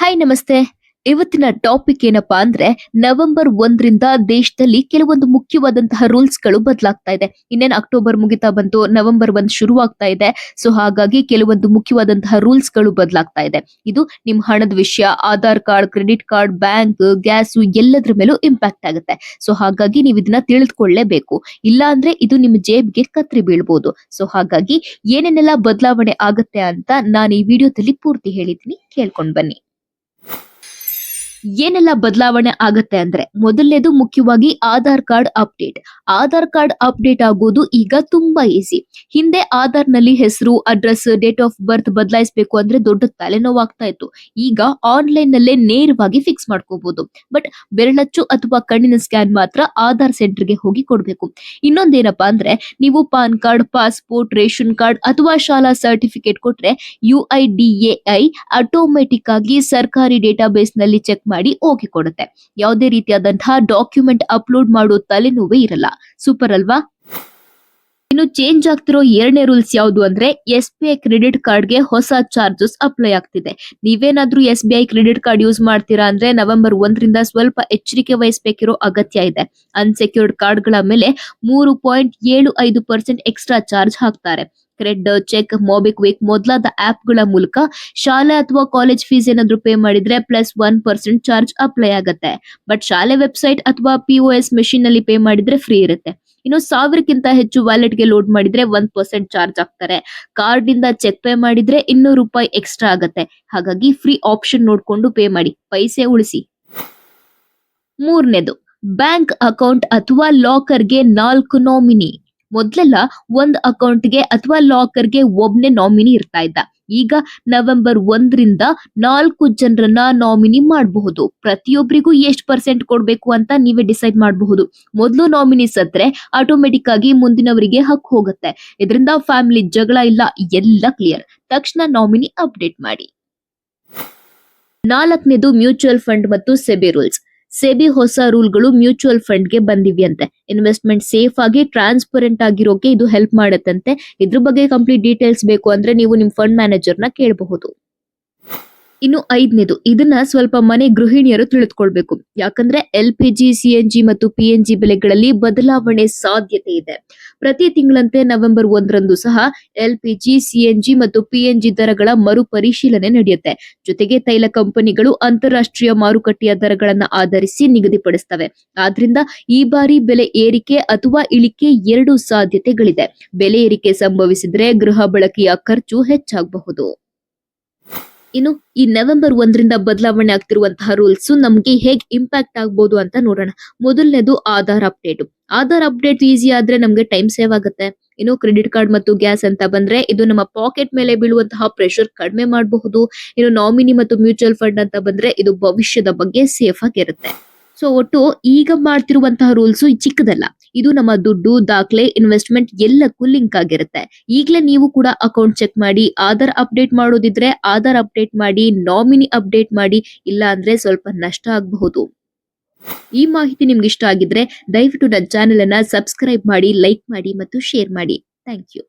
Hi ನಮಸ್ತೆ. ಇವತ್ತಿನ topic ಏನಪ್ಪಾ ಅಂದ್ರೆ ನವೆಂಬರ್ ಒಂದರಿಂದ ದೇಶದಲ್ಲಿ ಕೆಲವೊಂದು ಮುಖ್ಯವಾದಂತಹ ರೂಲ್ಸ್ಗಳು ಬದಲಾಗ್ತಾ ಇದೆ. ಇನ್ನೇನು ಅಕ್ಟೋಬರ್ ಮುಗಿತಾ ಬಂತು ನವೆಂಬರ್ ಒಂದ್ ಶುರುವಾಗ್ತಾ ಇದೆ. ಸೊ ಹಾಗಾಗಿ ಕೆಲವೊಂದು ಮುಖ್ಯವಾದಂತಹ ರೂಲ್ಸ್ಗಳು ಬದಲಾಗ್ತಾ ಇದೆ. ಇದು ನಿಮ್ಮ ಹಣದ ವಿಷಯ Aadhaar card credit card bank gas ಎಲ್ಲದ್ರ ಮೇಲೂ ಇಂಪ್ಯಾಕ್ಟ್ ಆಗುತ್ತೆ. ಸೊ ಹಾಗಾಗಿ ನೀವು ಇದನ್ನ ತಿಳಿದುಕೊಳ್ಳೇಬೇಕು. ಇಲ್ಲ ಅಂದ್ರೆ ಇದು ನಿಮ್ಮ ಜೇಬ್ಗೆ ಕತ್ರಿ ಬೀಳ್ಬೋದು. ಸೊ ಹಾಗಾಗಿ ಏನೇನೆಲ್ಲ ಬದಲಾವಣೆ ಆಗುತ್ತೆ ಅಂತ ನಾನು ಈ ವಿಡಿಯೋದಲ್ಲಿ ಪೂರ್ತಿ ಹೇಳಿದ್ದೀನಿ. ಕೇಳ್ಕೊಂಡ್ ಬನ್ನಿ. ಏನೆಲ್ಲ ಬದಲಾವಣೆ ಆಗತ್ತೆ ಅಂದ್ರೆ ಮೊದಲನೇದು ಮುಖ್ಯವಾಗಿ Aadhaar card update. Aadhaar card update ಆಗೋದು ಈಗ ತುಂಬಾ ಈಸಿ. ಹಿಂದೆ ಆಧಾರ್ನಲ್ಲಿ ಹೆಸರು, ಅಡ್ರೆಸ್, ಡೇಟ್ ಆಫ್ ಬರ್ತ್ ಬದಲಾಯಿಸಬೇಕು ಅಂದ್ರೆ ದೊಡ್ಡ ತಲೆನೋವಾಗ್ತಾ ಇತ್ತು. ಈಗ ಆನ್ಲೈನ್ ನಲ್ಲೇ ನೇರವಾಗಿ ಫಿಕ್ಸ್ ಮಾಡ್ಕೋಬಹುದು ಬಟ್ ಬೆರಳಚ್ಚು ಅಥವಾ ಕಣ್ಣಿನ ಸ್ಕ್ಯಾನ್ ಮಾತ್ರ ಆಧಾರ್ ಸೆಂಟರ್ಗೆ ಹೋಗಿ ಕೊಡಬೇಕು. ಇನ್ನೊಂದೇನಪ್ಪಾ ಅಂದ್ರೆ ನೀವು PAN card, passport, ration card ಅಥವಾ ಶಾಲಾ ಸರ್ಟಿಫಿಕೇಟ್ ಕೊಟ್ರೆ U I D A I automatic ಆಗಿ ಸರ್ಕಾರಿ ಡೇಟಾಬೇಸ್ನಲ್ಲಿ ಚೆಕ್ ಮಾಡಿ ಓಕೆ ಕೊಡುತ್ತೆ ಯಾವುದೇ ರೀತಿಯಾದಂತಹ ಡಾಕ್ಯುಮೆಂಟ್ ಅಪ್ಲೋಡ್ ಮಾಡೋ ತಲೆನೋವೇ ಇರಲ್ಲ. ಸೂಪರ್ ಅಲ್ವಾ? ಇನ್ನು ಚೇಂಜ್ ಆಗ್ತಿರೋ ಎರಡನೇ ರೂಲ್ಸ್ ಯಾವುದು ಅಂದ್ರೆ ಎಸ್ ಬಿ ಐ ಕ್ರೆಡಿಟ್ ಕಾರ್ಡ್ಗೆ ಹೊಸ ಚಾರ್ಜಸ್ ಅಪ್ಲೈ ಆಗ್ತಿದೆ. ನೀವೇನಾದ್ರೂ S B I credit card use ಮಾಡ್ತೀರಾ ಅಂದ್ರೆ ನವೆಂಬರ್ ಒಂದರಿಂದ ಸ್ವಲ್ಪ ಎಚ್ಚರಿಕೆ ವಹಿಸಬೇಕಿರೋ ಅಗತ್ಯ ಇದೆ. ಅನ್ಸೆಕ್ಯೂರ್ಡ್ ಕಾರ್ಡ್ಗಳ ಮೇಲೆ ಮೂರು ಪಾಯಿಂಟ್ ಏಳು ಐದು ಪರ್ಸೆಂಟ್ ಎಕ್ಸ್ಟ್ರಾ ಚಾರ್ಜ್ ಹಾಕ್ತಾರೆ. ಕ್ರೆಡ್ ಚೆಕ್ ಮೊಬಿಕ್ವಿಕ್ ಮೊದಲಾದ ಗಳ ಮೂಲಕ ಶಾಲೆ ಅಥವಾ ಕಾಲೇಜ್ ಫೀಸ್ ಏನಾದ್ರು ಪೇ ಮಾಡಿದ್ರೆ plus one percent charge apply ಆಗುತ್ತೆ. ಬಟ್ ಶಾಲೆ ವೆಬ್ಸೈಟ್ ಅಥವಾ ಪಿ ಒ ಎಸ್ ಮೆಷಿನ್ನಲ್ಲಿ ಪೇ ಮಾಡಿದ್ರೆ ಫ್ರೀ ಇರುತ್ತೆ. ಇನ್ನು ಸಾವಿರಕ್ಕಿಂತ ಹೆಚ್ಚು ವ್ಯಾಲೆಟ್ಗೆ ಲೋಡ್ ಮಾಡಿದ್ರೆ ಒನ್ ಪರ್ಸೆಂಟ್ ಚಾರ್ಜ್ ಆಗ್ತಾರೆ. ಕಾರ್ಡ್ ಇಂದ ಚೆಕ್ ಪೇ ಮಾಡಿದ್ರೆ ಇನ್ನೂರು ರೂಪಾಯಿ ಎಕ್ಸ್ಟ್ರಾ ಆಗುತ್ತೆ. ಹಾಗಾಗಿ ಫ್ರೀ ಆಪ್ಷನ್ ನೋಡ್ಕೊಂಡು ಪೇ ಮಾಡಿ. ಪೈಸೆ ಉಳಿಸಿ. ಮೂರನೇದು ಬ್ಯಾಂಕ್ ಅಕೌಂಟ್ ಅಥವಾ ಲಾಕರ್ಗೆ ನಾಲ್ಕು ನಾಮಿನಿ ಮೊದ್ಲೆಲ್ಲ ಒಂದ್ ಅಕೌಂಟ್ಗೆ ಅಥವಾ ಲಾಕರ್ಗೆ ಒಬ್ನೇ ನಾಮಿನಿ ಇರ್ತಾ ಇದ್ದ. ಈಗ ನವೆಂಬರ್ ಒಂದರಿಂದ ನಾಲ್ಕು ಜನರನ್ನ ನಾಮಿನಿ ಮಾಡಬಹುದು. ಪ್ರತಿಯೊಬ್ಬರಿಗೂ ಎಷ್ಟು ಪರ್ಸೆಂಟ್ ಕೊಡಬೇಕು ಅಂತ ನೀವೇ ಡಿಸೈಡ್ ಮಾಡಬಹುದು. ಮೊದಲು ನಾಮಿನಿ ಸತ್ರೆ ಆಟೋಮೆಟಿಕ್ ಆಗಿ ಮುಂದಿನವರಿಗೆ ಹಕ್ಕು ಹೋಗುತ್ತೆ. ಇದರಿಂದ ಫ್ಯಾಮಿಲಿ ಜಗಳ ಇಲ್ಲ, ಎಲ್ಲ ಕ್ಲಿಯರ್ ತಕ್ಷಣ ನಾಮಿನಿ ಅಪ್ಡೇಟ್ ಮಾಡಿ. ನಾಲ್ಕನೇದು ಮ್ಯೂಚುವಲ್ ಫಂಡ್ ಮತ್ತು ಸೆಬಿ ರೂಲ್ಸ್ ಸೆಬಿ ಹೊಸ ರೂಲ್ಗಳು ಮ್ಯೂಚುವಲ್ ಫಂಡ್ ಫಂಡ್ಗೆ ಬಂದಿವೆಯಂತೆ. ಇನ್ವೆಸ್ಟ್ಮೆಂಟ್ ಸೇಫ್ ಆಗಿ ಟ್ರಾನ್ಸ್ಪರೆಂಟ್ ಆಗಿರೋಕೆ ಇದು ಹೆಲ್ಪ್ ಮಾಡುತ್ತಂತೆ. ಇದ್ರ ಬಗ್ಗೆ ಕಂಪ್ಲೀಟ್ ಡೀಟೇಲ್ಸ್ ಬೇಕು ಅಂದ್ರೆ ನೀವು ನಿಮ್ ಫಂಡ್ ಮ್ಯಾನೇಜರ್ನ ಕೇಳಬಹುದು. ಇನ್ನು ಐದನೇದು. ಇದನ್ನ ಸ್ವಲ್ಪ ಮನೆ ಗೃಹಿಣಿಯರು ತಿಳಿದುಕೊಳ್ಬೇಕು. ಯಾಕಂದ್ರೆ ಎಲ್ ಪಿ ಜಿ, ಸಿ ಮತ್ತು ಪಿ ಎನ್ ಜಿ ಬೆಲೆಗಳಲ್ಲಿ ಬದಲಾವಣೆ ಸಾಧ್ಯತೆ ಇದೆ. ಪ್ರತಿ ತಿಂಗಳಂತೆ ನವೆಂಬರ್ ಒಂದರಂದು ಸಹ ಎಲ್ ಪಿ ಜಿ, ಸಿ ಮತ್ತು ಪಿ ಎನ್ ಜಿ ದರಗಳ ಮರುಪರಿಶೀಲನೆ ನಡೆಯುತ್ತೆ. ಜೊತೆಗೆ ತೈಲ ಕಂಪನಿಗಳು ಅಂತಾರಾಷ್ಟ್ರೀಯ ಮಾರುಕಟ್ಟೆಯ ದರಗಳನ್ನು ಆಧರಿಸಿ ನಿಗದಿಪಡಿಸ್ತವೆ. ಆದ್ರಿಂದ ಈ ಬಾರಿ ಬೆಲೆ ಏರಿಕೆ ಅಥವಾ ಇಳಿಕೆ ಎರಡು ಸಾಧ್ಯತೆಗಳಿದೆ. ಬೆಲೆ ಏರಿಕೆ ಸಂಭವಿಸಿದ್ರೆ ಗೃಹ ಬಳಕೆಯ ಖರ್ಚು ಹೆಚ್ಚಾಗಬಹುದು. ಇನ್ನು ಈ ನವೆಂಬರ್ ಒಂದರಿಂದ ಬದಲಾವಣೆ ಆಗ್ತಿರುವಂತಹ ರೂಲ್ಸ್ ನಮಗೆ ಹೇಗೆ ಇಂಪ್ಯಾಕ್ಟ್ ಆಗ್ಬೋದು ಅಂತ ನೋಡೋಣ. ಮೊದಲನೇದು Aadhaar update Aadhaar update easy ಆದ್ರೆ ನಮ್ಗೆ ಟೈಮ್ ಸೇವ್ ಆಗುತ್ತೆ. ಇನ್ನು ಕ್ರೆಡಿಟ್ ಕಾರ್ಡ್ ಮತ್ತು ಗ್ಯಾಸ್ ಅಂತ ಬಂದ್ರೆ ಇದು ನಮ್ಮ ಪಾಕೆಟ್ ಮೇಲೆ ಬೀಳುವಂತಹ ಪ್ರೆಷರ್ ಕಡಿಮೆ ಮಾಡಬಹುದು. ಇನ್ನು ನಾಮಿನಿ ಮತ್ತು ಮ್ಯೂಚುವಲ್ ಫಂಡ್ ಅಂತ ಬಂದ್ರೆ ಇದು ಭವಿಷ್ಯದ ಬಗ್ಗೆ ಸೇಫ್ ಆಗಿರುತ್ತೆ ಸೊ ಒಟ್ಟು ಈಗ ಮಾಡ್ತಿರುವಂತಹ ರೂಲ್ಸ್ ಚಿಕ್ಕದಲ್ಲ. ಇದು ನಮ್ಮ ದುಡ್ಡು, ದಾಖಲೆ ಇನ್ವೆಸ್ಟ್ಮೆಂಟ್ ಎಲ್ಲಕ್ಕೂ ಲಿಂಕ್ ಆಗಿರುತ್ತೆ. ಈಗಲೇ ನೀವು ಕೂಡ ಅಕೌಂಟ್ ಚೆಕ್ ಮಾಡಿ, ಆಧಾರ್ ಅಪ್ಡೇಟ್ ಮಾಡೋದಿದ್ರೆ ಆಧಾರ್ ಅಪ್ಡೇಟ್ ಮಾಡಿ ನಾಮಿನಿ ಅಪ್ಡೇಟ್ ಮಾಡಿ, ಇಲ್ಲ ಅಂದ್ರೆ ಸ್ವಲ್ಪ ನಷ್ಟ ಆಗಬಹುದು. ಈ ಮಾಹಿತಿ ನಿಮ್ಗೆ ಇಷ್ಟ ಆಗಿದ್ರೆ ದಯವಿಟ್ಟು ನನ್ನ ಚಾನೆಲ್ ಅನ್ನ ಸಬ್ಸ್ಕ್ರೈಬ್ ಮಾಡಿ ಲೈಕ್ ಮಾಡಿ ಮತ್ತು ಶೇರ್ ಮಾಡಿ. Thank you